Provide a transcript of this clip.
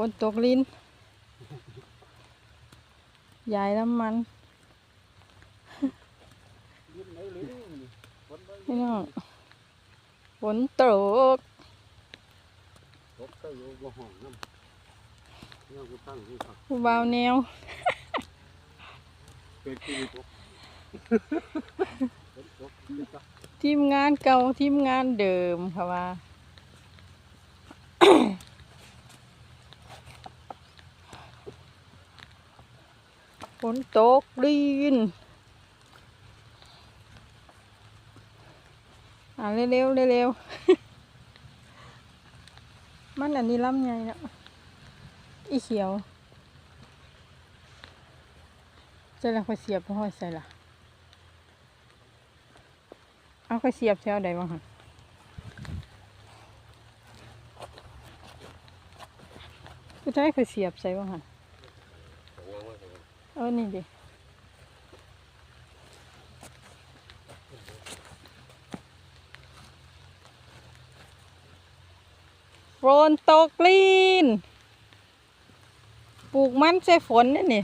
ฝนตกลิ้นยายน้ำมันยิ้มไหนลิ้นนี่ฝนบ่พี่น้องฝนตกตกก็อยู่บ่ห้องน้ำเนี่ยกูตั้งที่ครับผู้บ่าวแนวเป็นที่ตกทีมงานเก่าทีมงานเดิมค่ะว่า ฝนตกดินอ่าเร็วๆเร็วๆมันอันนี้ล้ำไงเนาะอีเขียวใส่ละค่อยเสียบห้อใส่ละเอาค่อยเสียบแถวใดบ้างคะคือได้ค่อยเสียบใส่บ้างคะ เออ นี่ดิฝนตกลีน ปลูกมันใช่ฝนนี่นี่